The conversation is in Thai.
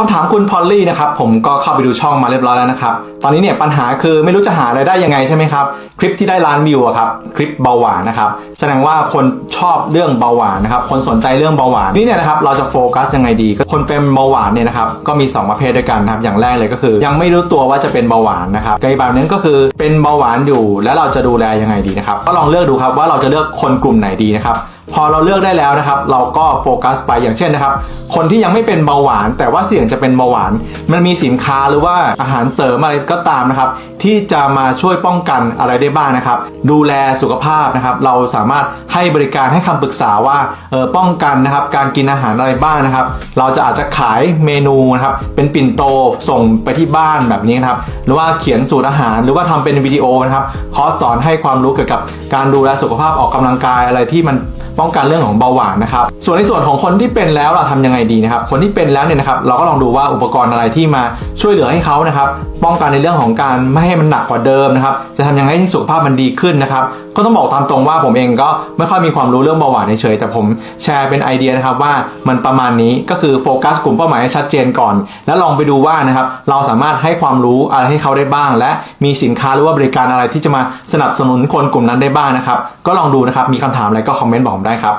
คำถามคุณพอลลี่นะครับผมก็เข้าไปดูช่องมาเรียบร้อยแล้วนะครับตอนนี้เนี่ยปัญหาคือไม่รู้จะหาไรายได้ยังไงใช่ไหมครับคลิปที่ได้ล้านวิวอะครับคลิปเบาหวานนะครับแสดงว่าคนชอบเรื่องเบาหวานนะครับคนสนใจเรื่องเบาหวานนี่เนี่ยนะครับเราจะโฟกัสยังไงดี คนเป็นเบาหวานเนี่ยนะครับก็มี 2 ประเภทด้วยกันนะครับอย่างแรกเลยก็คือ ยังไม่รู้ตัวว่าจะเป็นเบาหวานนะครับกับอีกแบบนึงก็คือเป็นเบาหวานอยู่ แล้วเราจะดูแลยังไงดีนะครับก็ลองเลือกดูครับว่าเราจะเลือกคนกลุ่มไหนดีนะครับพอเราเลือกได้แล้วนะครับ เราก็โฟกัสไปอย่างเช่นนะครับ คนที่ยังไม่เป็นเบาหวาน แต่ว่าเสี่ยงจะเป็นเบาหวาน มันมีสินค้าหรือว่าอาหารเสริมอะไรก็ตามนะครับ ที่จะมาช่วยป้องกันอะไรได้บ้างนะครับ ดูแลสุขภาพนะครับ เราสามารถให้บริการให้คำปรึกษาว่าเออป้องกันนะครับการกินอาหารอะไรบ้างนะครับ เราจะอาจจะขายเมนูนะครับเป็นปิ่นโตส่งไปที่บ้านแบบนี้นะครับหรือว่าเขียนสูตรอาหารหรือว่าทำเป็นวิดีโอนะครับคอร์สสอนให้ความรู้เกี่ยวกับการดูแลสุขภาพออกกำลังกายอะไรที่มันป้องกันเรื่องของเบาหวานนะครับ ส่วนในส่วนของคนที่เป็นแล้วเราทำยังไงดีนะครับ คนที่เป็นแล้วเนี่ยนะครับเราก็ลองดูว่าอุปกรณ์อะไรที่มาช่วยเหลือให้เขานะครับ ป้องกันในเรื่องของการไม่ให้มันหนักกว่าเดิมนะครับ จะทำยังไงให้สุขภาพมันดีขึ้นนะครับ ก็ต้องบอกตามตรงว่าผมเองก็ไม่ค่อยมีความรู้เรื่องเบาหวานเฉยแต่ผมแชร์เป็นไอเดียนะครับว่ามันประมาณนี้ก็คือโฟกัสกลุ่มเป้าหมายให้ชัดเจนก่อน แล้วลองไปดูว่านะครับเราสามารถให้ความรู้อะไรให้เขาได้บ้าง และมีสินค้าหรือว่าบริการอะไรที่จะมาสนับสนุนคนกลุ่มนั้นได้บ้างนะครับ ก็ลองดูนะครับมีคำถามอะไรก็คอมเมนต์บอกได้ครับ